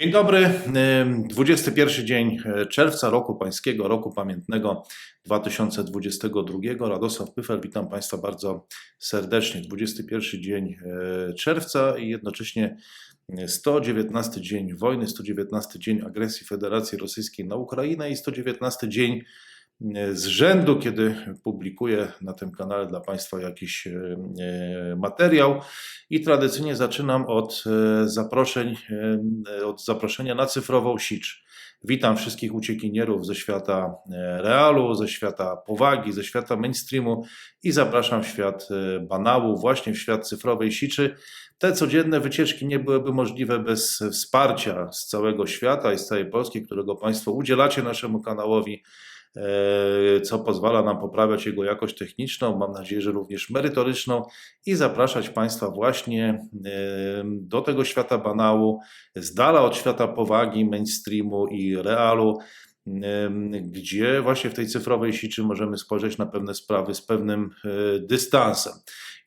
Dzień dobry, ym, 21 dzień e, czerwca roku pańskiego, roku pamiętnego 2022. Radosław Pyfel, witam Państwa bardzo serdecznie. 21 dzień e, czerwca i jednocześnie 119 dzień wojny, 119 dzień agresji Federacji Rosyjskiej na Ukrainę i 119 dzień e, z rzędu, kiedy publikuję na tym kanale dla Państwa jakiś e, materiał. I tradycyjnie zaczynam od e, zaproszeń, e, od zaproszenia na cyfrową sicz. Witam wszystkich uciekinierów ze świata realu, ze świata powagi, ze świata mainstreamu i zapraszam w świat banału, właśnie w świat cyfrowej siczy. Te codzienne wycieczki nie byłyby możliwe bez wsparcia z całego świata i z całej Polski, którego Państwo udzielacie naszemu kanałowi, co pozwala nam poprawiać jego jakość techniczną, mam nadzieję, że również merytoryczną i zapraszać Państwa właśnie e, do tego świata banału, z dala od świata powagi, mainstreamu i realu, em, gdzie właśnie w tej cyfrowej siczy możemy spojrzeć na pewne sprawy z pewnym e, dystansem.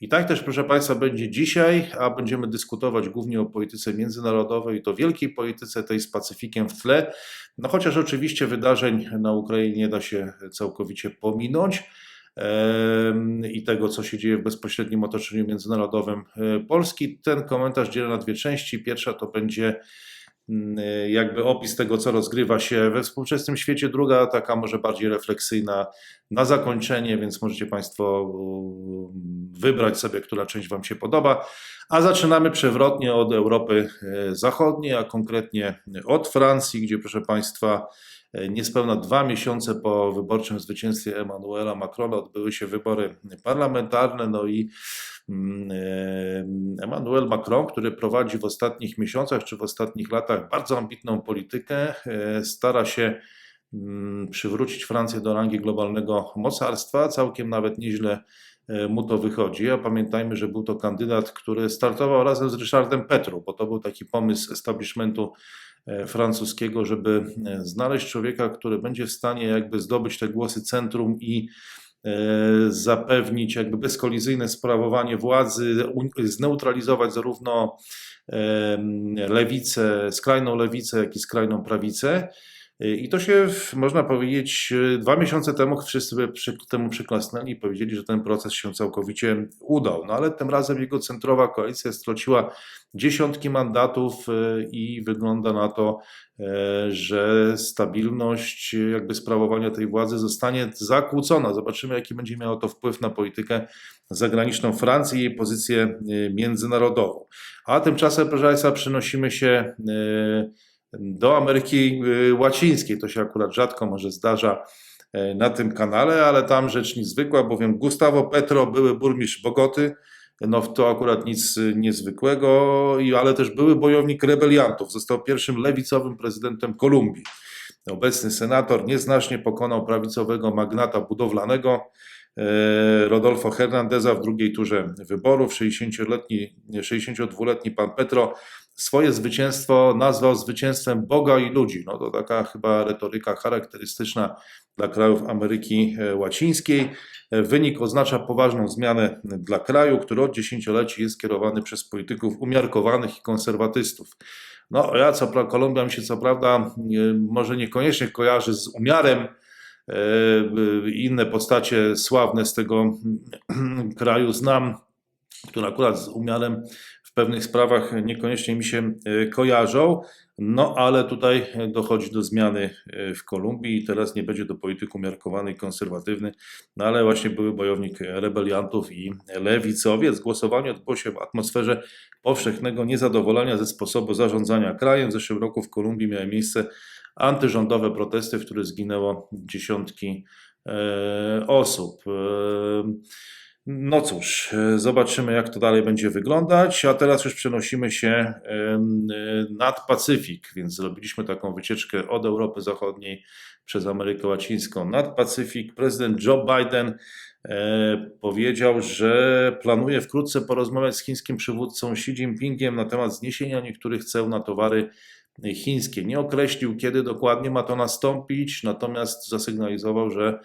I tak też, proszę Państwa, będzie dzisiaj, a będziemy dyskutować głównie o polityce międzynarodowej to wielkiej polityce tej z Pacyfikiem w tle. No chociaż oczywiście wydarzeń na Ukrainie nie da się całkowicie pominąć i tego, co się dzieje w bezpośrednim otoczeniu międzynarodowym e, Polski. Ten komentarz dzielę na dwie części. Pierwsza to będzie jakby opis tego, co rozgrywa się we współczesnym świecie. Druga, taka może bardziej refleksyjna na zakończenie, więc możecie Państwo um, wybrać sobie, która część Wam się podoba. A zaczynamy przewrotnie od Europy e, Zachodniej, a konkretnie od Francji, gdzie, proszę Państwa, e, niespełna dwa miesiące po wyborczym zwycięstwie Emmanuela Macrona odbyły się wybory parlamentarne. No i mm, Emmanuel Macron, który prowadzi w ostatnich miesiącach czy w ostatnich latach bardzo ambitną politykę, e, stara się mm, przywrócić Francję do rangi globalnego mocarstwa. Całkiem nawet nieźle e, mu to wychodzi. A pamiętajmy, że był to kandydat, który startował razem z Ryszardem Petru, bo to był taki pomysł establishmentu e, francuskiego, żeby znaleźć człowieka, który będzie w stanie jakby zdobyć te głosy centrum i zapewnić jakby bezkolizyjne sprawowanie władzy, zneutralizować zarówno lewicę, skrajną lewicę, jak i skrajną prawicę. I to się, można powiedzieć, dwa miesiące temu wszyscy przy, temu przyklasnęli i powiedzieli, że ten proces się całkowicie udał. No ale tym razem jego centrowa koalicja straciła dziesiątki mandatów e, i wygląda na to, że stabilność jakby sprawowania tej władzy zostanie zakłócona. Zobaczymy, jaki będzie miało to wpływ na politykę zagraniczną Francji i jej pozycję międzynarodową. A tymczasem, proszę Państwa, przenosimy się do Ameryki y, Łacińskiej. To się akurat rzadko może zdarza e, na tym kanale, ale tam rzecz niezwykła, bowiem Gustavo Petro, były burmistrz Bogoty, no to akurat nic y, niezwykłego, ale też były bojownik rebeliantów. Został pierwszym lewicowym prezydentem Kolumbii. Obecny senator nieznacznie pokonał prawicowego magnata budowlanego Rodolfo Hernandeza w drugiej turze wyborów. 60-letni, 62-letni pan Petro swoje zwycięstwo nazwał zwycięstwem Boga i ludzi. No to taka chyba retoryka charakterystyczna dla krajów Ameryki e, Łacińskiej. E, Wynik oznacza poważną zmianę dla kraju, który od dziesięcioleci jest kierowany przez polityków umiarkowanych i konserwatystów. No, ja co Kolumbia mi się co prawda może niekoniecznie kojarzy z umiarem, e, inne postacie sławne z tego kraju znam, które akurat z umiarem w pewnych sprawach niekoniecznie mi się e, kojarzą, no ale tutaj dochodzi do zmiany e, w Kolumbii i teraz nie będzie to polityk umiarkowany i konserwatywny, no ale właśnie były bojownik rebeliantów i lewicowiec. Głosowanie odbyło się w atmosferze powszechnego niezadowolenia ze sposobu zarządzania krajem. W zeszłym roku w Kolumbii miały miejsce antyrządowe protesty, w których zginęło dziesiątki e, osób. E, no cóż, e, zobaczymy jak to dalej będzie wyglądać, a teraz już przenosimy się e, nad Pacyfik, więc zrobiliśmy taką wycieczkę od Europy Zachodniej przez Amerykę Łacińską nad Pacyfik. Prezydent Joe Biden e, powiedział, że planuje wkrótce porozmawiać z chińskim przywódcą Xi Jinpingiem na temat zniesienia niektórych ceł na towary chińskie. Nie określił, kiedy dokładnie ma to nastąpić, natomiast zasygnalizował, że,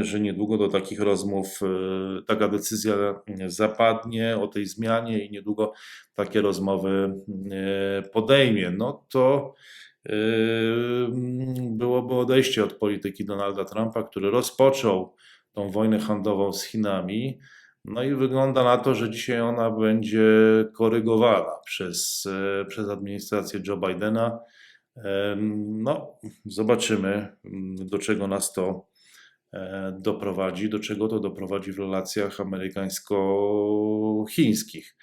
że niedługo do takich rozmów e, taka decyzja zapadnie o tej zmianie i niedługo takie rozmowy e, podejmie. No to e, byłoby odejście od polityki Donalda Trumpa, który rozpoczął tą wojnę handlową z Chinami. No i wygląda na to, że dzisiaj ona będzie korygowana przez, e, przez administrację Joe Bidena. No, zobaczymy, do czego nas to e, doprowadzi, do czego to doprowadzi w relacjach amerykańsko-chińskich.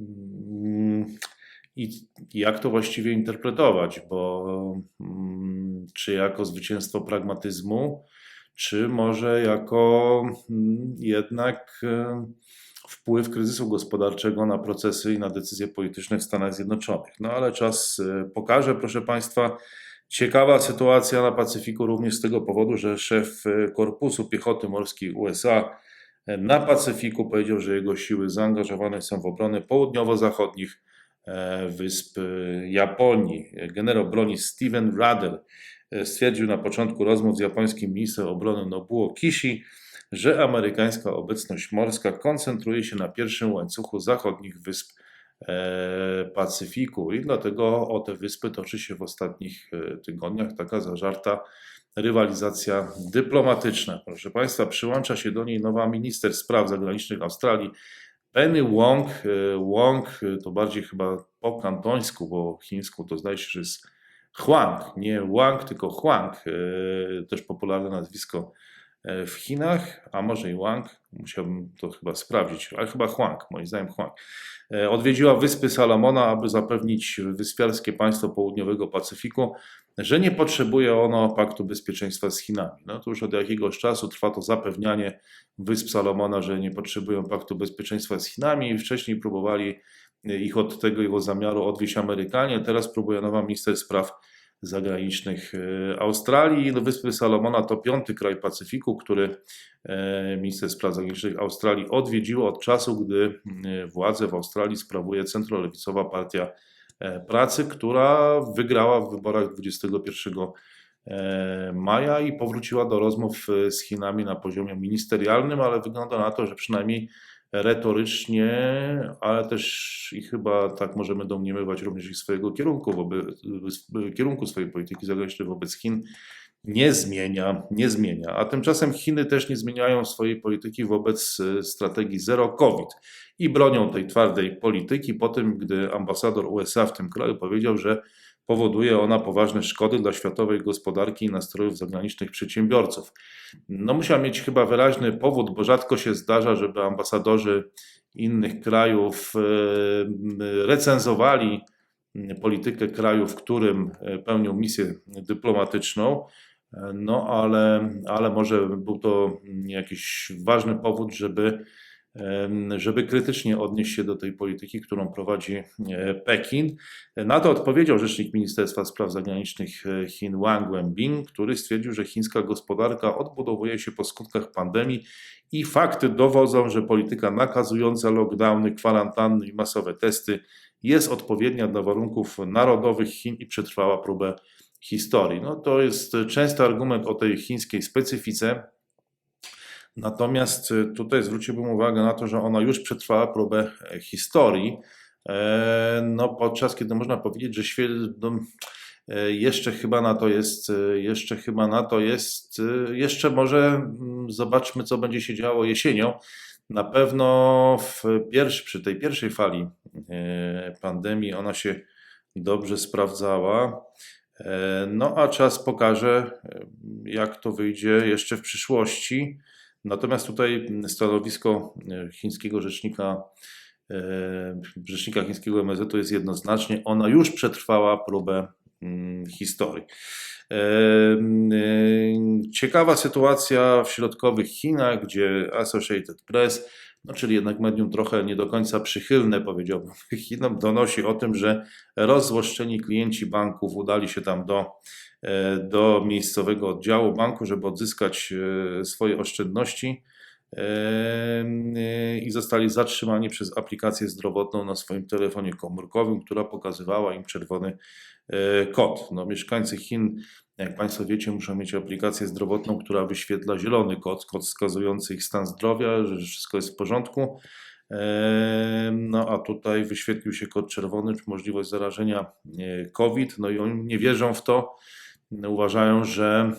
Mm, I jak to właściwie interpretować, bo mm, czy jako zwycięstwo pragmatyzmu, czy może jako mm, jednak e, wpływ kryzysu gospodarczego na procesy i na decyzje polityczne w Stanach Zjednoczonych. No ale czas e, pokaże, proszę Państwa. Ciekawa sytuacja na Pacyfiku również z tego powodu, że szef e, Korpusu Piechoty Morskiej USA e, na Pacyfiku powiedział, że jego siły zaangażowane są w obronę południowo-zachodnich e, wysp Japonii. Generał broni Steven Ruddle e, stwierdził na początku rozmów z japońskim ministrem obrony Nobuo Kishi, że amerykańska obecność morska koncentruje się na pierwszym łańcuchu zachodnich wysp Pacyfiku i dlatego o te wyspy toczy się w ostatnich e, tygodniach taka zażarta rywalizacja dyplomatyczna. Proszę Państwa, przyłącza się do niej nowa minister spraw zagranicznych Australii, Penny Wong. E, Wong e, to bardziej chyba po kantońsku, bo chińsku to zdaje się, że jest Huang, nie Wang, tylko Huang, e, też popularne nazwisko e, w Chinach, a może i Wang, musiałbym to chyba sprawdzić, ale chyba Huang, moim zdaniem Huang. E, Odwiedziła Wyspy Salomona, aby zapewnić wyspiarskie państwo południowego Pacyfiku, że nie potrzebuje ono paktu bezpieczeństwa z Chinami. No to już od jakiegoś czasu trwa to zapewnianie Wysp Salomona, że nie potrzebują paktu bezpieczeństwa z Chinami. Wcześniej próbowali ich od tego jego zamiaru odwieść Amerykanie, teraz próbuje nowa minister spraw zagranicznych e, Australii. No, Wyspy Salomona to piąty kraj Pacyfiku, który e, minister spraw zagranicznych Australii odwiedziło od czasu, gdy e, władzę w Australii sprawuje centrolewicowa partia e, pracy, która wygrała w wyborach 21 e, maja i powróciła do rozmów z Chinami na poziomie ministerialnym, ale wygląda na to, że przynajmniej retorycznie, ale też i chyba tak możemy domniemywać również i swojego kierunku, wobec, kierunku swojej polityki zagranicznej wobec Chin nie zmienia, nie zmienia. A tymczasem Chiny też nie zmieniają swojej polityki wobec e, strategii zero COVID i bronią tej twardej polityki po tym, gdy ambasador USA w tym kraju powiedział, że powoduje ona poważne szkody dla światowej gospodarki i nastrojów zagranicznych przedsiębiorców. No musiał mieć chyba wyraźny powód, bo rzadko się zdarza, żeby ambasadorzy innych krajów e, recenzowali politykę kraju, w którym e, pełnią misję dyplomatyczną. E, No, ale, ale może był to jakiś ważny powód, żeby, żeby krytycznie odnieść się do tej polityki, którą prowadzi e, Pekin. Na to odpowiedział rzecznik Ministerstwa Spraw Zagranicznych e, Chin Wang Wenbin, który stwierdził, że chińska gospodarka odbudowuje się po skutkach pandemii i fakty dowodzą, że polityka nakazująca lockdowny, kwarantanny i masowe testy jest odpowiednia dla warunków narodowych Chin i przetrwała próbę historii. No, to jest częsty argument o tej chińskiej specyfice. Natomiast y, tutaj zwróciłbym uwagę na to, że ona już przetrwała próbę e, historii. E, No, podczas kiedy można powiedzieć, że świe- no, e, jeszcze chyba na to jest, jeszcze chyba na to jest, jeszcze może mm, zobaczmy, co będzie się działo jesienią. Na pewno w pierwszy, przy tej pierwszej fali pandemii ona się dobrze sprawdzała. No a czas pokaże, jak to wyjdzie jeszcze w przyszłości. Natomiast tutaj stanowisko e, chińskiego rzecznika, e, rzecznika chińskiego MSZ jest jednoznacznie, ona już przetrwała próbę mm, historii. E, e, Ciekawa sytuacja w środkowych Chinach, gdzie Associated Press, no czyli jednak medium trochę nie do końca przychylne, powiedziałbym, Chinom, donosi o tym, że rozzłoszczeni klienci banków udali się tam do, e, do miejscowego oddziału banku, żeby odzyskać e, swoje oszczędności e, i zostali zatrzymani przez aplikację zdrowotną na swoim telefonie komórkowym, która pokazywała im czerwony kod. No, mieszkańcy Chin, jak Państwo wiecie, muszą mieć aplikację zdrowotną, która wyświetla zielony kod, kod wskazujący ich stan zdrowia, że wszystko jest w porządku. E, No a tutaj wyświetlił się kod czerwony, czy możliwość zarażenia e, COVID. No i oni nie wierzą w to. Uważają, że,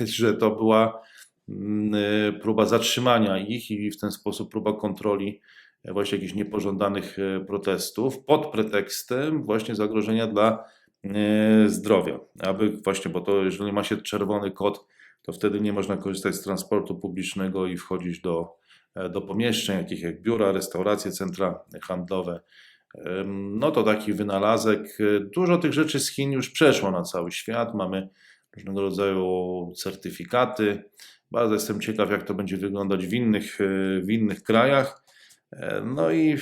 e, że to była mm, e, próba zatrzymania ich i w ten sposób próba kontroli właśnie jakichś niepożądanych protestów pod pretekstem właśnie zagrożenia dla zdrowia. Aby właśnie, bo to jeżeli ma się czerwony kod, to wtedy nie można korzystać z transportu publicznego i wchodzić do, e, do pomieszczeń, takich jak biura, restauracje, centra handlowe. No to taki wynalazek. E, Dużo tych rzeczy z Chin już przeszło na cały świat. Mamy różnego rodzaju certyfikaty. Bardzo jestem ciekaw, jak to będzie wyglądać w innych, e, w innych krajach. E, No i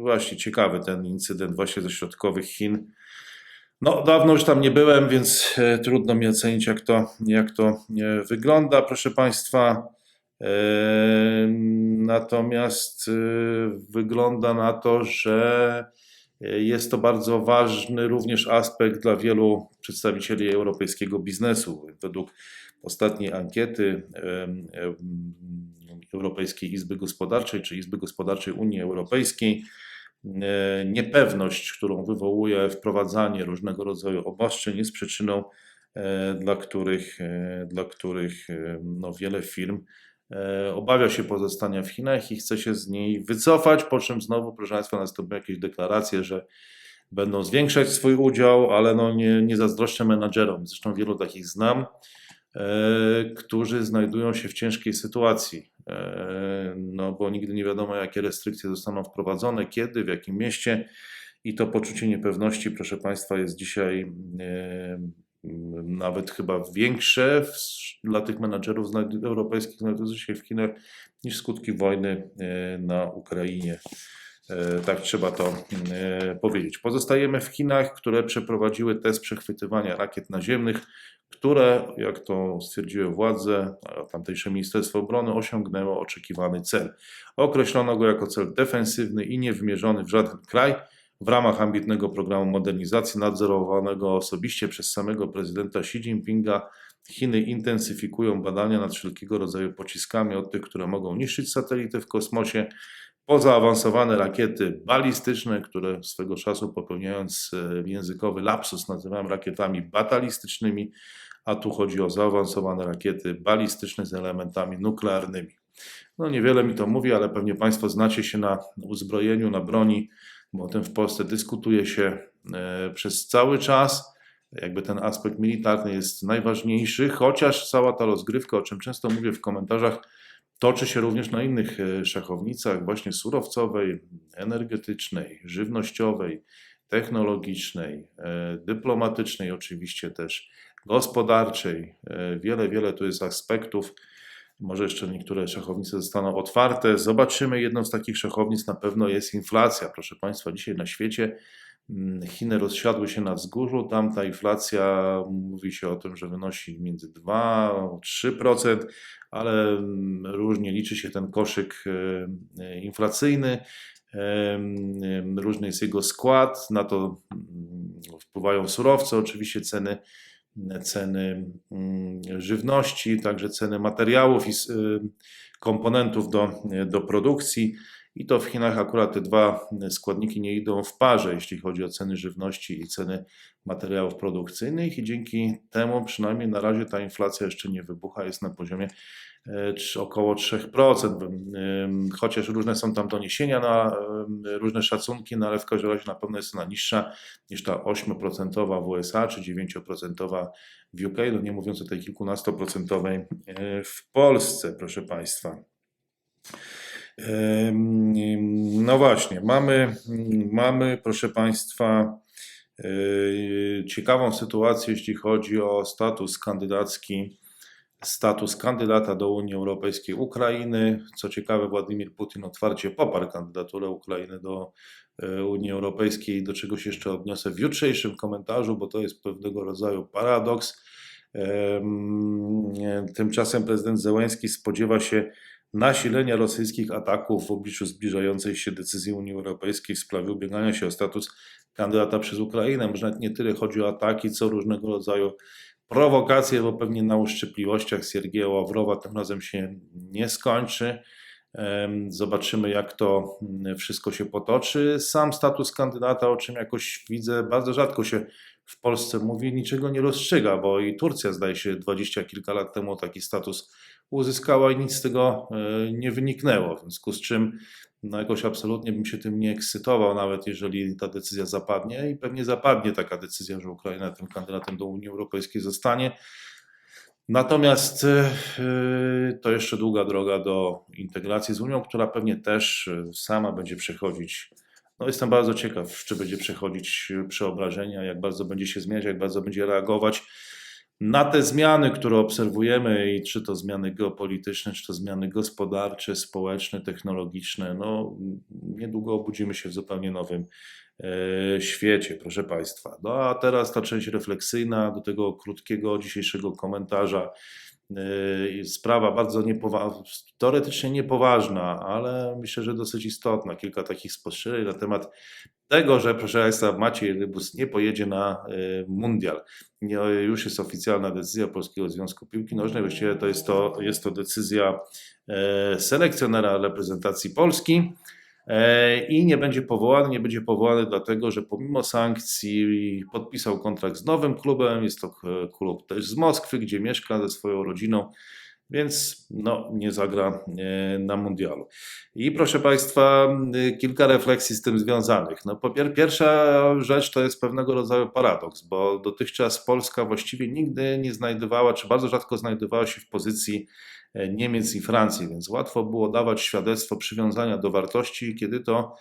właśnie ciekawy ten incydent właśnie ze środkowych Chin. No, dawno już tam nie byłem, więc e, trudno mi ocenić, jak to, jak to e, wygląda, proszę Państwa. E, Natomiast wygląda na to, że jest to bardzo ważny również aspekt dla wielu przedstawicieli europejskiego biznesu. Według ostatniej ankiety Europejskiej Izby Gospodarczej czy Izby Gospodarczej Unii Europejskiej, niepewność, którą wywołuje wprowadzanie różnego rodzaju obostrzeń, jest przyczyną, e, dla których, e, dla których e, no, wiele firm e, obawia się pozostania w Chinach i chce się z niej wycofać, po czym znowu, proszę Państwa, nastąpią jakieś deklaracje, że będą zwiększać swój udział, ale no nie, nie zazdroszczę menadżerom. Zresztą wielu takich znam, e, którzy znajdują się w ciężkiej sytuacji, e, no bo nigdy nie wiadomo, jakie restrykcje zostaną wprowadzone, kiedy, w jakim mieście i to poczucie niepewności, proszę Państwa, jest dzisiaj e, nawet chyba większe dla tych menadżerów europejskich znajdujących się w Chinach niż skutki wojny e, na Ukrainie. E, Tak trzeba to e, powiedzieć. Pozostajemy w Chinach, które przeprowadziły test przechwytywania rakiet naziemnych, które, jak to stwierdziły władze, tamtejsze Ministerstwo Obrony, osiągnęło oczekiwany cel. Określono go jako cel defensywny i niewymierzony w żaden kraj w ramach ambitnego programu modernizacji nadzorowanego osobiście przez samego prezydenta Xi Jinpinga. Chiny intensyfikują badania nad wszelkiego rodzaju pociskami, od tych, które mogą niszczyć satelity w kosmosie, po zaawansowane rakiety balistyczne, które swego czasu popełniając e, językowy lapsus nazywałem rakietami batalistycznymi, a tu chodzi o zaawansowane rakiety balistyczne z elementami nuklearnymi. No niewiele mi to mówi, ale pewnie Państwo znacie się na uzbrojeniu, na broni, bo o tym w Polsce dyskutuje się e, przez cały czas. Jakby ten aspekt militarny jest najważniejszy, chociaż cała ta rozgrywka, o czym często mówię w komentarzach, toczy się również na innych e, szachownicach, właśnie surowcowej, energetycznej, żywnościowej, technologicznej, e, dyplomatycznej, oczywiście też gospodarczej. E, Wiele, wiele tu jest aspektów. Może jeszcze niektóre szachownice zostaną otwarte. Zobaczymy. Jedną z takich szachownic na pewno jest inflacja. Proszę Państwa, dzisiaj na świecie mm, Chiny rozsiadły się na wzgórzu. Tam ta inflacja mówi się o tym, że wynosi między 2 a 3%, ale mm, różnie liczy się ten koszyk e, e, inflacyjny. Em, Różny jest jego skład, na to mm, wpływają surowce, oczywiście ceny, ceny mm, żywności, także ceny materiałów i y, komponentów do, do produkcji. I to w Chinach akurat te dwa składniki nie idą w parze, jeśli chodzi o ceny żywności i ceny materiałów produkcyjnych, i dzięki temu przynajmniej na razie ta inflacja jeszcze nie wybucha, jest na poziomie e, trz- około 3%. Ym, Chociaż różne są tam doniesienia na różne szacunki, no ale w każdym razie na pewno jest ona niższa niż ta 8% w USA czy 9% w UK, no nie mówiąc o tej kilkunastoprocentowej e, w Polsce, proszę Państwa. No właśnie, mamy, mamy, proszę Państwa, yy, ciekawą sytuację, jeśli chodzi o status kandydacki, status kandydata do Unii Europejskiej Ukrainy. Co ciekawe, Władimir Putin otwarcie poparł kandydaturę Ukrainy do e, Unii Europejskiej, do czego się jeszcze odniosę w jutrzejszym komentarzu, bo to jest pewnego rodzaju paradoks. Em, Tymczasem prezydent Zełenski spodziewa się nasilenia rosyjskich ataków w obliczu zbliżającej się decyzji Unii Europejskiej w sprawie ubiegania się o status kandydata przez Ukrainę. Może nie tyle chodzi o ataki, co różnego rodzaju prowokacje, bo pewnie na uszczypliwościach Siergieja Ławrowa tym razem się nie skończy. Zobaczymy, jak to mm, wszystko się potoczy. Sam status kandydata, o czym jakoś widzę, bardzo rzadko się w Polsce mówi, niczego nie rozstrzyga, bo i Turcja, zdaje się, dwadzieścia kilka lat temu taki status uzyskała i nic z tego e, nie wyniknęło. W związku z czym no jakoś absolutnie bym się tym nie ekscytował, nawet jeżeli ta decyzja zapadnie i pewnie zapadnie taka decyzja, że Ukraina tym kandydatem do Unii Europejskiej zostanie. Natomiast e, to jeszcze długa droga do integracji z Unią, która pewnie też e, sama będzie przechodzić. No jestem bardzo ciekaw, czy będzie przechodzić przeobrażenia, jak bardzo będzie się zmieniać, jak bardzo będzie reagować na te zmiany, które obserwujemy, i czy to zmiany geopolityczne, czy to zmiany gospodarcze, społeczne, technologiczne, no niedługo obudzimy się w zupełnie nowym e, świecie, proszę Państwa. No a teraz ta część refleksyjna do tego krótkiego dzisiejszego komentarza. E, Sprawa bardzo teoretycznie niepoważna, ale myślę, że dosyć istotna. Kilka takich spostrzeżeń na temat tego, że proszę Państwa, Maciej Rybus nie pojedzie na e, mundial. Już jest oficjalna decyzja Polskiego Związku Piłki Nożnej. Właściwie to jest to, jest to decyzja e, selekcjonera reprezentacji Polski i nie będzie powołany. Nie będzie powołany dlatego, że pomimo sankcji podpisał kontrakt z nowym klubem. Jest to e, klub też z Moskwy, gdzie mieszka ze swoją rodziną więc no, nie zagra e, na mundialu. I proszę Państwa, e, kilka refleksji z tym związanych. No, po pier pierwsza rzecz to jest pewnego rodzaju paradoks, bo dotychczas Polska właściwie nigdy nie znajdowała, czy bardzo rzadko znajdowała się w pozycji e, Niemiec i Francji, więc łatwo było dawać świadectwo przywiązania do wartości, kiedy to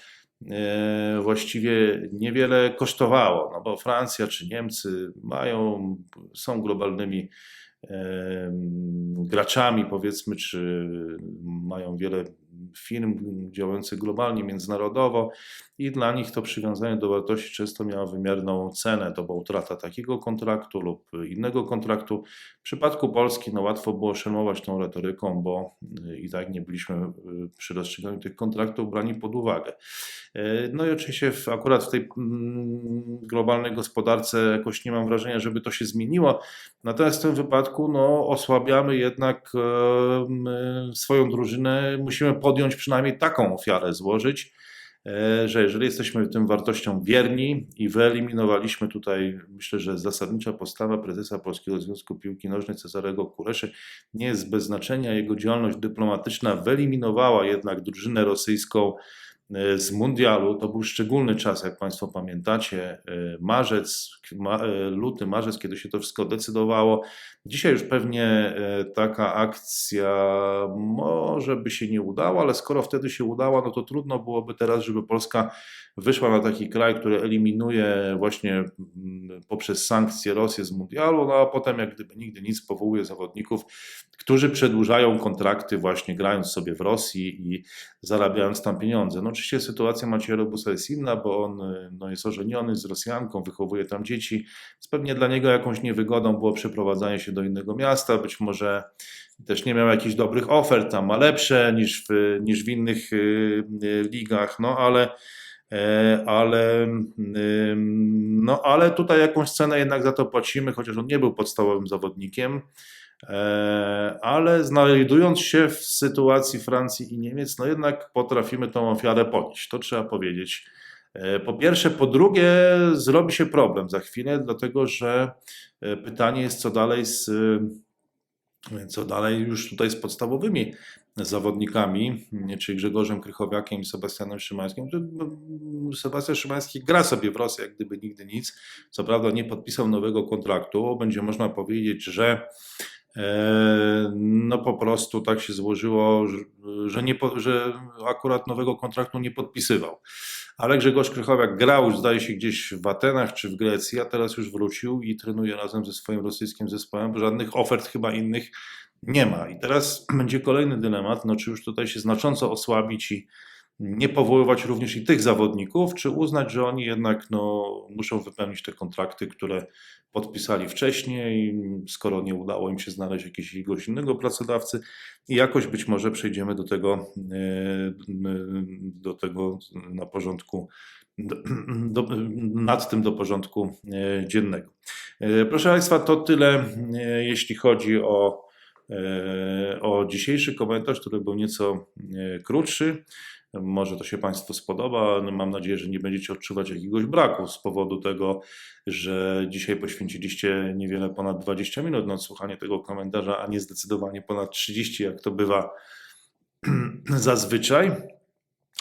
właściwie niewiele kosztowało, no bo Francja czy Niemcy mają, są globalnymi graczami, powiedzmy, czy mają wiele firm działających globalnie, międzynarodowo i dla nich to przywiązanie do wartości często miało wymierną cenę. To była utrata takiego kontraktu lub innego kontraktu. W przypadku Polski no, łatwo było szermować tą retoryką, bo y, i tak nie byliśmy y, przy rozstrzyganiu tych kontraktów brani pod uwagę. Y, no i oczywiście w, akurat w tej mm, globalnej gospodarce jakoś nie mam wrażenia, żeby to się zmieniło. Natomiast w tym wypadku no, osłabiamy jednak swoją drużynę. Musimy podjąć przynajmniej taką ofiarę złożyć, e, że jeżeli jesteśmy tym wartościom wierni i wyeliminowaliśmy tutaj, myślę, że zasadnicza postawa prezesa Polskiego Związku Piłki Nożnej Cezarego Kureszy nie jest bez znaczenia. Jego działalność dyplomatyczna wyeliminowała jednak drużynę rosyjską z mundialu. To był szczególny czas, jak Państwo pamiętacie, e, marzec, e, luty, marzec, kiedy się to wszystko decydowało. Dzisiaj już pewnie taka akcja może by się nie udała, ale skoro wtedy się udała, no to trudno byłoby teraz, żeby Polska wyszła na taki kraj, który eliminuje właśnie mm, poprzez sankcje Rosję z mundialu, no a potem jak gdyby nigdy nic powołuje zawodników, którzy przedłużają kontrakty właśnie grając sobie w Rosji i zarabiając tam pieniądze. No oczywiście sytuacja Macieja Robusa jest inna, bo on no, jest ożeniony z Rosjanką, wychowuje tam dzieci, więc pewnie dla niego jakąś niewygodą było przeprowadzanie się do innego miasta, być może też nie miał jakichś dobrych ofert, tam ma lepsze niż w, niż w innych y, y, ligach, no ale E, ale, no, ale tutaj jakąś cenę jednak za to płacimy, chociaż on nie był podstawowym zawodnikiem. E, ale znajdując się w sytuacji Francji i Niemiec, no jednak potrafimy tą ofiarę ponieść. To trzeba powiedzieć. E, po pierwsze, po drugie, zrobi się problem za chwilę, dlatego że pytanie jest, co dalej z, co dalej już tutaj z podstawowymi zawodnikami, czyli Grzegorzem Krychowiakiem i Sebastianem Szymańskim. No, Sebastian Szymański gra sobie w Rosji, jak gdyby nigdy nic. Co prawda nie podpisał nowego kontraktu. Będzie można powiedzieć, że e, no po prostu tak się złożyło, że, nie, że akurat nowego kontraktu nie podpisywał. Ale Grzegorz Krychowiak grał, zdaje się, gdzieś w Atenach czy w Grecji, a teraz już wrócił i trenuje razem ze swoim rosyjskim zespołem, bo żadnych ofert chyba innych nie ma. I teraz będzie kolejny dylemat, no czy już tutaj się znacząco osłabić i nie powoływać również i tych zawodników, czy uznać, że oni jednak no, muszą wypełnić te kontrakty, które podpisali wcześniej, skoro nie udało im się znaleźć jakiegoś innego pracodawcy i jakoś być może przejdziemy do tego, e, do tego na porządku, do, nad tym do porządku e, dziennego. E, Proszę Państwa, to tyle, jeśli chodzi o, o dzisiejszy komentarz, który był nieco krótszy. Może to się Państwu spodoba. Mam nadzieję, że nie będziecie odczuwać jakiegoś braku z powodu tego, że dzisiaj poświęciliście niewiele ponad 20 minut na odsłuchanie tego komentarza, a nie zdecydowanie ponad 30, jak to bywa zazwyczaj.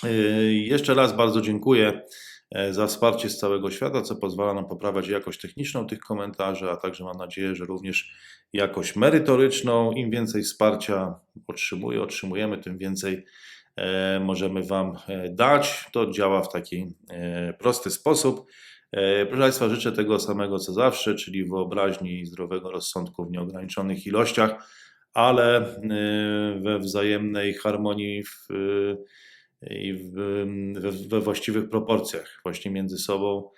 Yy, Jeszcze raz bardzo dziękuję e, za wsparcie z całego świata, co pozwala nam poprawiać jakość techniczną tych komentarzy, a także mam nadzieję, że również jakość merytoryczną. Im więcej wsparcia otrzymuję, otrzymujemy, tym więcej możemy Wam e, dać. To działa w taki e, prosty sposób. E, Proszę Państwa, życzę tego samego co zawsze, czyli wyobraźni i zdrowego rozsądku w nieograniczonych ilościach, ale e, we wzajemnej harmonii w, e, i w, we, właściwych proporcjach właśnie między sobą,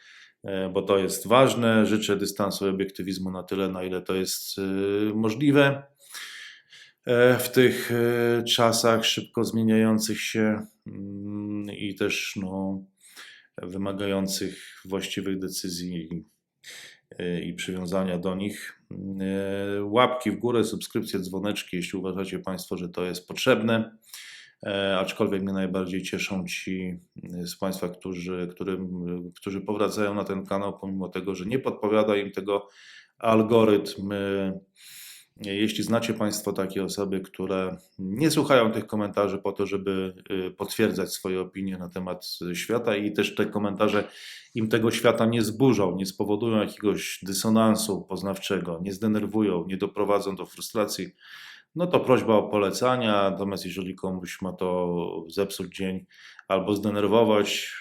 e, bo to jest ważne. Życzę dystansu i obiektywizmu na tyle, na ile to jest e, możliwe e, w tych e, czasach szybko zmieniających się mm, i też no, wymagających właściwych decyzji i, e, i przywiązania do nich. E, Łapki w górę, subskrypcje, dzwoneczki, jeśli uważacie Państwo, że to jest potrzebne. E, Aczkolwiek mnie najbardziej cieszą ci z Państwa, którzy, którym, którzy powracają na ten kanał, pomimo tego, że nie podpowiada im tego algorytm. Jeśli znacie Państwo takie osoby, które nie słuchają tych komentarzy po to, żeby y, potwierdzać swoje opinie na temat świata i też te komentarze im tego świata nie zburzą, nie spowodują jakiegoś dysonansu poznawczego, nie zdenerwują, nie doprowadzą do frustracji, no to prośba o polecania. Natomiast jeżeli komuś ma to zepsuć dzień albo zdenerwować,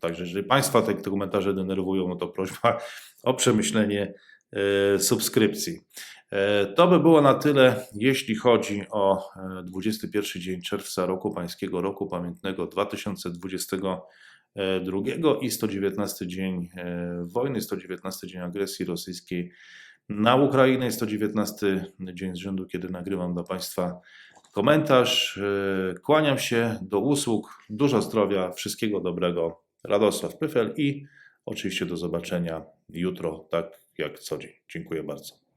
także jeżeli Państwa te te komentarze denerwują, no to prośba o przemyślenie e, subskrypcji. E, To by było na tyle, jeśli chodzi o e, 21 dzień czerwca roku pańskiego, roku pamiętnego 2022 i 119 dzień e, wojny, 119 dzień agresji rosyjskiej na Ukrainę, i 119 dzień z rzędu, kiedy nagrywam dla Państwa komentarz. E, Kłaniam się do usług, dużo zdrowia, wszystkiego dobrego. Radosław Pyfel i oczywiście do zobaczenia jutro, tak jak co dzień. Dziękuję bardzo.